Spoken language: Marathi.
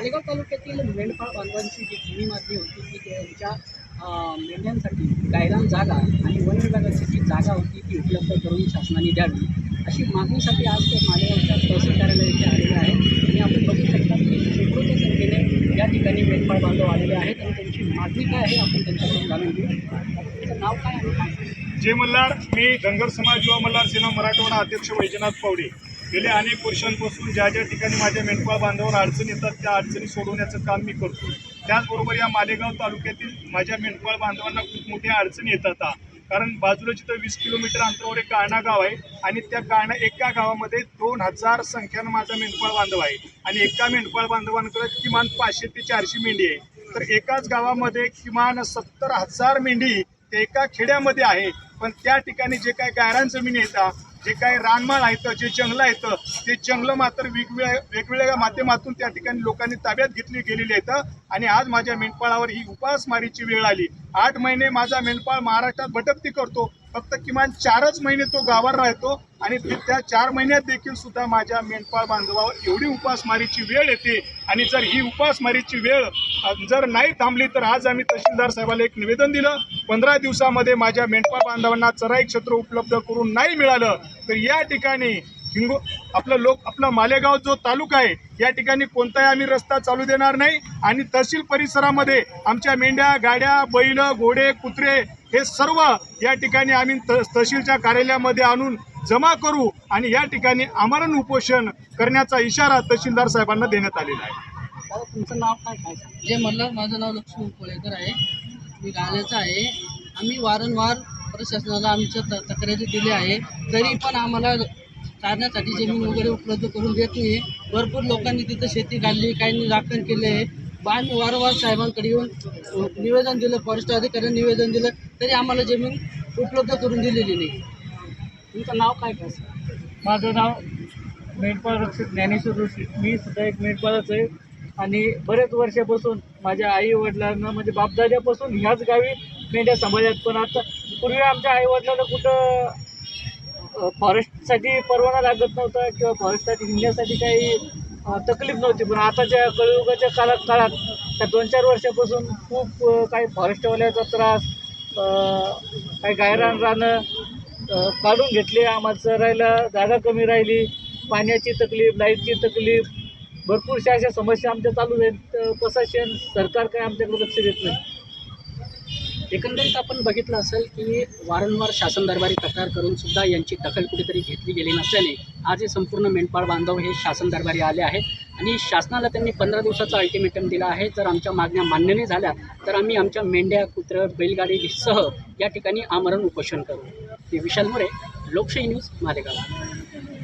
मालेगाव तालुक्यातील मेंढपाळ बांधवांची जी जुनी मागणी होती की त्यांच्या मेंढ्यांसाठी गायरान जागा आणि वन विभागाची जी जागा होती ती उपलब्ध करून शासनाने द्यावी. अशी मागणीसाठी आज ते मालेगावच्या तहसील कार्यालय इथे आलेले आहेत आणि आपण बघू शकता की शेकडोच्या संख्येने या ठिकाणी मेंढपाळ बांधव आलेले आहेत आणि त्यांची मागणी काय आहे आपण त्यांच्याकडून जाणून घेऊ. त्यांचं नाव काय आहे जे जय मल्हार मी धनगर समाज युवा मल्हार सेना मराठवाडा अध्यक्ष वैजनाथ पावडे गेल्या अनेक वर्षांपासून ज्या ज्या ठिकाणी माझ्या मेंढपाळ बांधवावर अडचणी येतात त्या अडचणी सोडवण्याचं काम मी करतो. त्याचबरोबर या मालेगाव तालुक्यातील माझ्या मेंढपाळ बांधवांना खूप मोठ्या अडचणी येतात. कारण बाजूला जिथं वीस किलोमीटर अंतरावर एक काळणा गाव आहे आणि त्या काळणा एका गावामध्ये दोन हजार संख्येनं माझा मेंढपाळ बांधव आहे. आणि एका मेंढपाळ बांधवांकडे किमान पाचशे ते चारशे मेंढी आहे. तर एकाच गावामध्ये किमान सत्तर हजार मेंढी ते एका खेड्यामध्ये आहे. पण त्या ठिकाणी जे काय गायरान जमीन येतात जे काय रानमाळ आहेत जे जंगलं आहेत ते जंगलं मात्र वेगवेगळ्या वेगवेगळ्या माध्यमातून त्या ठिकाणी लोकांनी ताब्यात घेतली गेलेली आहेत. आणि आज माझ्या मेंढपाळावर ही उपासमारीची वेळ आली. आठ महिने माझा मेंढपाळ महाराष्ट्रात भटकती करतो. फक्त किमान चारच महिने तो गावावर राहतो. आणि त्या चार महिन्यात देखील सुद्धा माझ्या मेंढपाळ बांधवावर एवढी उपासमारीची वेळ येते. आणि जर ही उपासमारीची वेळ जर नाही थांबली तर आज आम्ही तहसीलदार साहेबाला एक निवेदन दिलं. पंधरा दिवसामध्ये माझ्या मेंढपाळ बांधवांना चराई क्षेत्र उपलब्ध करून नाही मिळालं तर या ठिकाणी हिंगो आपलं लोक आपला मालेगाव जो तालुका आहे या ठिकाणी कोणताही आम्ही रस्ता चालू देणार नाही. आणि तहसील परिसरामध्ये आमच्या मेंढ्या गाड्या बैल घोडे कुत्रे हे सर्व या ठिकाणी आम्ही त तहसीलच्या कार्यालयामध्ये आणून जमा करू आणि या ठिकाणी आमरण उपोषण करण्याचा इशारा तहसीलदार साहेबांना देण्यात आलेला आहे. दादा तुमचं नाव काय काय जे म्हणलं माझं नाव लक्ष्मण कोळेकर आहे. मी गाण्याचं आहे. आम्ही वारंवार प्रशासनाला आमच्या त तक्रारी दिल्या आहे. तरी पण आम्हाला चारण्यासाठी जमीन वगैरे उपलब्ध करून देत नाही भरपूर लोकांनी तिथं शेती काढली काहींनी राखण केले आहे. बा आम्ही वारंवार साहेबांकडे येऊन निवेदन दिलं फॉरेस्ट अधिकाऱ्यांनी निवेदन दिलं. तरी आम्हाला जमीन उपलब्ध करून दिलेली नाही. तुमचं नाव काय काय माझं नाव मेंढपाळ रक्षक ज्ञानेश्वर जोशी. मी सुद्धा एक मेंढपाळच आहे. आणि बरेच वर्षापासून माझ्या आई वडिलांना म्हणजे बापदाद्यापासून ह्याच गावी मेंढ्या सांभाळल्यात. पण आता पूर्वी आमच्या आई वडिलांना कुठं फॉरेस्टसाठी परवाना लागत नव्हता किंवा फॉरेस्टसाठी हिंडण्यासाठी काही तकलीफ नव्हती. पण आताच्या कळयुगाच्या काळात काळात त्या दोन चार वर्षापासून खूप काही फॉरेस्टवाल्याचा त्रास काही गायरान रानं काढून घेतले. आम्हाला चरायला जागा कमी राहिली. पाण्याची तकलीफ लाईटची तकलीफ भरपूरशा अशा समस्या आमच्या चालू आहेत. प्रशासन सरकार काय आमच्याकडे लक्ष देत नाही. एकंदरीत आपण बघितलं असेल की वारंवार शासन दरबारी तक्रार करून सुद्धा यांची दखल कुठेतरी घेतली गेली नसल्याने आज हे संपूर्ण मेंढपाळ बांधव हे शासन दरबारी आले आहेत. आणि शासनाला त्यांनी पंधरा दिवसाचा अल्टिमेटम दिला आहे. जर आमच्या मागण्या मान्य नाही झाल्या तर आम्ही आमच्या मेंढ्या कुत्रं बैलगाडीसह या ठिकाणी आमरण उपोषण करू. मी विशाल मोरे लोकशाही न्यूज मालेगाव.